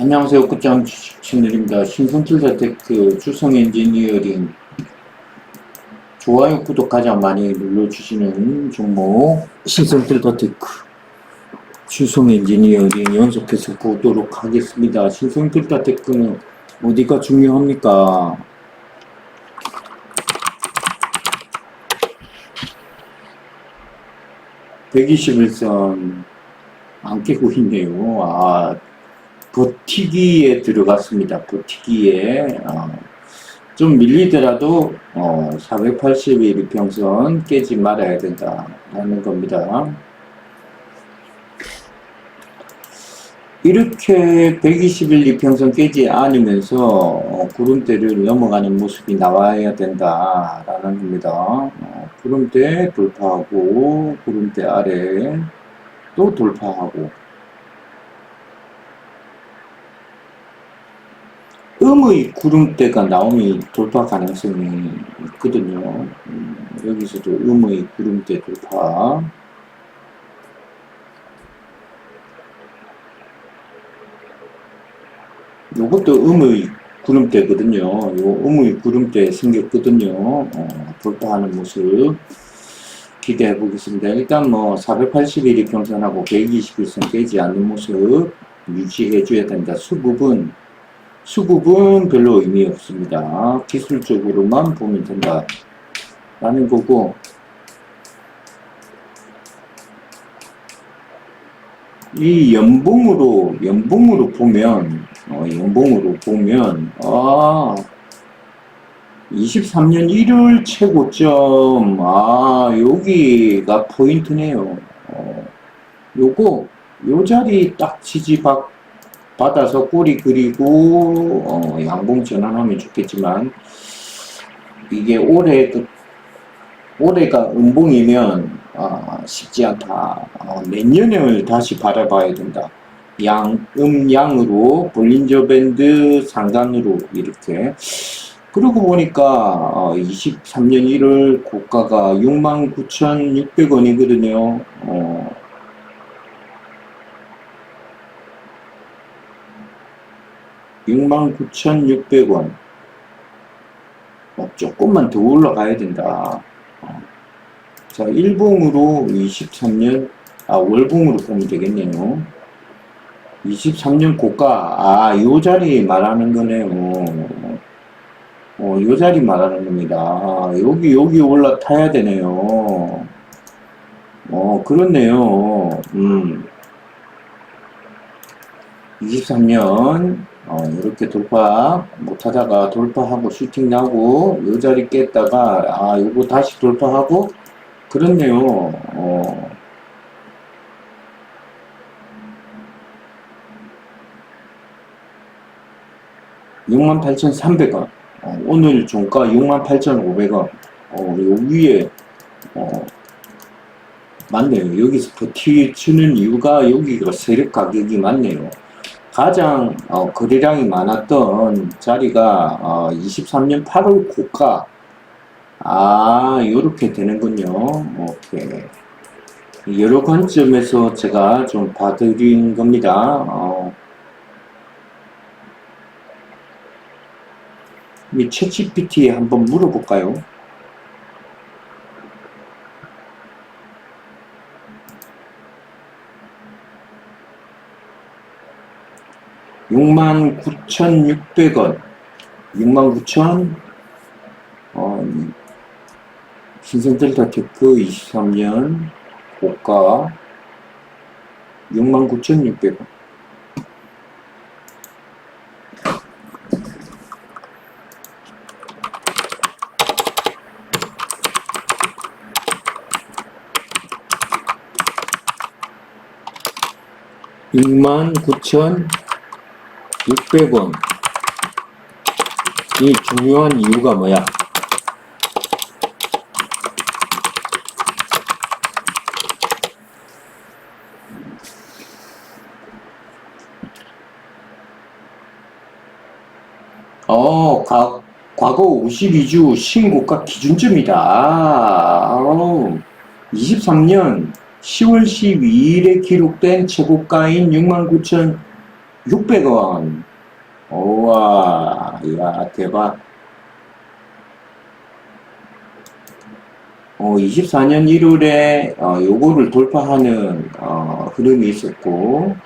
안녕하세요. 끝장 채널입니다. 신성틀자테크 주성 엔지니어링 좋아요, 구독 가장 많이 눌러주시는 종목 신성틀자테크 주성 엔지니어링 연속해서 보도록 하겠습니다. 신성틀자테크는 어디가 중요합니까? (121선) 안 깨고 있네요. 아, 버티기에 들어갔습니다. 버티기에 어, 좀 밀리더라도 어, 480일 이평선 깨지 말아야 된다라는 겁니다. 이렇게 120일 이평선 깨지 않으면서 어, 구름대를 넘어가는 모습이 나와야 된다라는 겁니다. 어, 구름대 돌파하고 구름대 아래 또 돌파하고 음의 구름대가 나오면 돌파 가능성이 있거든요. 음, 여기서도 음의 구름대 돌파. 요것도 음의 구름대거든요. 요 음의 구름대 생겼거든요. 어, 돌파하는 모습 기대해 보겠습니다. 일단 뭐 481이 평선하고 121선 깨지 않는 모습 유지해 줘야 된다. 수급은 수급은 별로 의미 없습니다. 기술적으로만 보면 된다. 라는 거고, 이 연봉으로, 연봉으로 보면, 어, 연봉으로 보면, 아, 23년 1월 최고점, 아, 여기가 포인트네요. 어, 요거, 요 자리 딱 지지박 받아서 꼬리 그리고 어, 양봉 전환하면 좋겠지만 이게 올해 그 올해가 음봉이면 아, 쉽지 않다. 어, 내년을 다시 바라봐야 된다. 양, 음양으로 볼린저 밴드 상단으로 이렇게 그러고 보니까 어, 23년 1월 고가가 69,600원이거든요. 어, 69,600원. 어, 조금만 더 올라가야 된다. 어. 자, 일봉으로 23년, 아, 월봉으로 보면 되겠네요. 23년 고가, 아, 요 자리 말하는 거네요. 어, 요 자리 말하는 겁니다. 아, 여기, 여기 올라타야 되네요. 어, 그렇네요. 음. 23년, 어, 이렇게 돌파 못하다가 돌파하고 슈팅 나고 요 자리 깼다가 아 요거 다시 돌파하고 그렇네요 어. (68,300원) 어, 오늘 종가 (68,500원) 어, 요 위에 어, 맞네요. 여기서 버티주는 이유가 여기가 세력 가격이 맞네요 가장 어, 거래량이 많았던 자리가 어, 23년 8월 고가. 아 이렇게 되는군요. 오케이. 여러 관점에서 제가 좀 봐드린 겁니다. 어, 이 챗GPT에 한번 물어볼까요? 육만 구천육백 원. 육만 구천? 어, 신생델타 테크 23년 고가 육만 구천육백 원. 육만 구천 600원. 이 중요한 이유가 뭐야? 어, 과, 과거 52주 신고가 기준점이다. 어, 23년 10월 12일에 기록된 최고가인 69,000 600원. 우와, 이야, 대박. 어, 24년 1월에, 어, 요거를 돌파하는, 어, 흐름이 있었고,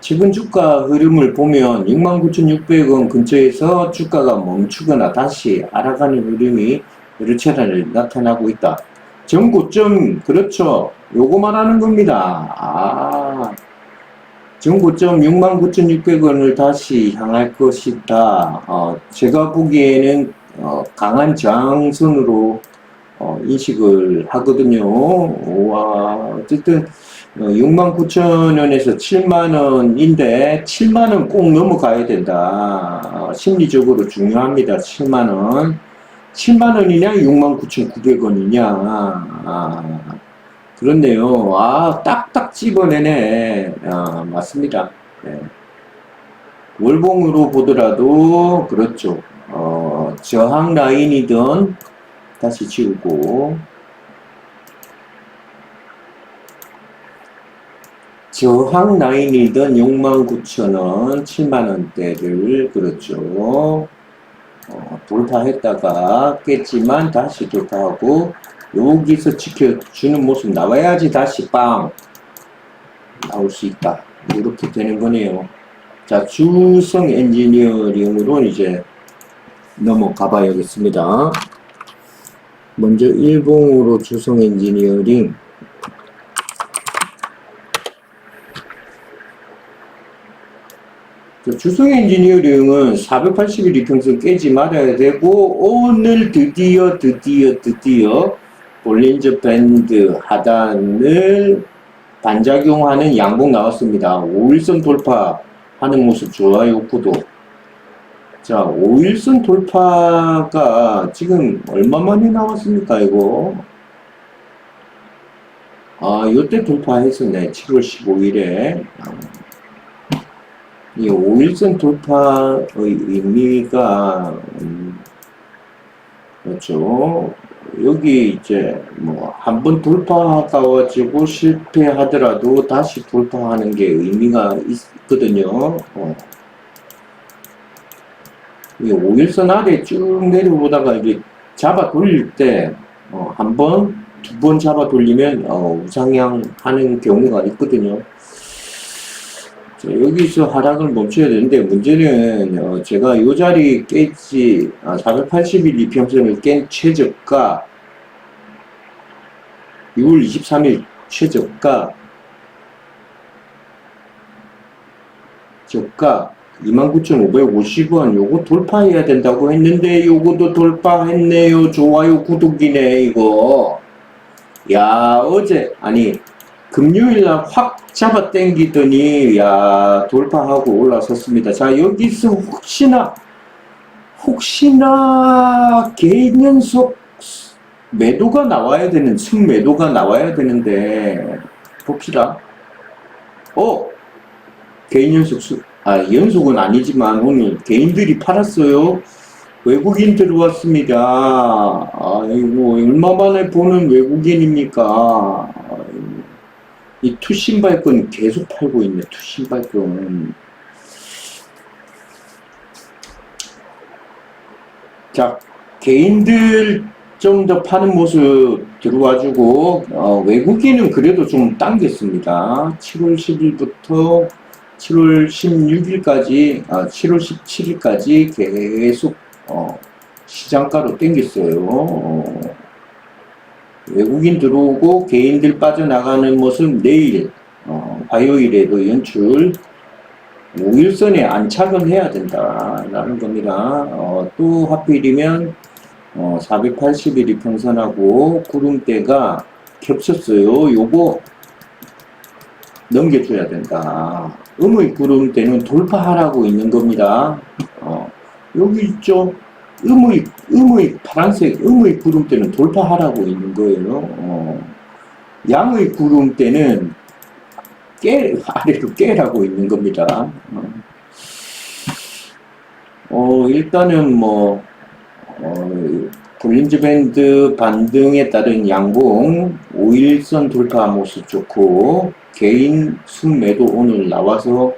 최근 주가 흐름을 보면 69,600원 근처에서 주가가 멈추거나 다시 알아가는 흐름이 여러 차례 나타나고 있다. 전고점, 그렇죠. 요거 말하는 겁니다. 아, 전고점 69,600원을 다시 향할 것이다. 어, 제가 보기에는 어, 강한 저항선으로 어, 인식을 하거든요. 와, 어쨌든 69,000원에서 7만원인데 7만원 꼭 넘어가야 된다. 어, 심리적으로 중요합니다. 7만원. 7만원이냐 69,900원이냐. 아, 그렇네요. 아, 딱딱 집어내네. 아, 맞습니다. 네. 월봉으로 보더라도 그렇죠. 어, 저항 라인이든 다시 지우고 저항 라인이든 69,000원, 7만원대를 그렇죠. 어, 돌파했다가 깼지만 다시 돌파하고 여기서 지켜주는 모습 나와야지 다시 빵 나올 수 있다. 이렇게 되는 거네요. 자, 주성 엔지니어링으로 이제 넘어가 봐야겠습니다. 먼저 일봉으로 주성 엔지니어링 그 주성 엔지니어링은 480일 이평선 깨지 말아야 되고 오늘 드디어 드디어 드디어 볼린저 밴드 하단을 반작용하는 양봉 나왔습니다. 5일선 돌파하는 모습 좋아요 구독 자 5일선 돌파가 지금 얼마 만에 나왔습니까 이거 아 요때 돌파했었네 7월 15일에 이 5일선 돌파의 의미가 음, 그렇죠. 여기 이제 뭐 한 번 돌파가가지고 실패하더라도 다시 돌파하는 게 의미가 있거든요. 어. 이 5일선 아래 쭉 내려오다가 이게 잡아 돌릴 때 어, 한 번, 두 번 잡아 돌리면 어, 우상향 하는 경우가 있거든요. 자, 여기서 하락을 멈춰야 되는데 문제는 어, 제가 이 자리 깼지 아, 480일 이평선을 깬 최저가 6월 23일 최저가 저가 29,550원. 요거 돌파해야 된다고 했는데 요거도 돌파했네요. 좋아요. 구독이네 이거. 야 어제 아니 금요일 날 확 잡아 당기더니 야 돌파하고 올라섰습니다. 자 여기서 혹시나 혹시나 개인 연속 매도가 나와야 되는 승매도가 나와야 되는데 봅시다. 어 개인 연속 수, 아 연속은 아니지만 오늘 개인들이 팔았어요. 외국인 들어왔습니다. 아이고 얼마 만에 보는 외국인입니까? 이 투신발권 계속 팔고 있네, 투신발권. 자, 개인들 좀 더 파는 모습 들어와주고, 어, 외국인은 그래도 좀 당겼습니다. 7월 10일부터 7월 16일까지, 아, 7월 17일까지 계속, 어, 시장가로 땡겼어요. 어, 외국인 들어오고 개인들 빠져나가는 모습 내일 어, 화요일에도 연출 5일선에 안착을 해야 된다라는 겁니다. 어, 또 하필이면 어, 480일 이 평선하고 구름대가 겹쳤어요. 요거 넘겨줘야 된다. 음의 구름대는 돌파하라고 있는 겁니다. 어, 여기 있죠. 음의, 음의 파란색, 음의 구름대는 돌파하라고 있는 거예요. 어. 양의 구름대는 깨, 아래로 깨라고 있는 겁니다. 어, 어 일단은 뭐, 어, 볼린저 밴드 반등에 따른 양봉 5일선 돌파 모습 좋고 개인 순매도 오늘 나와서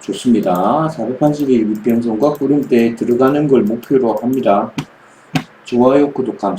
좋습니다. 481 위평선과 구름대에 들어가는 걸 목표로 합니다. 좋아요, 구독 감사합니다.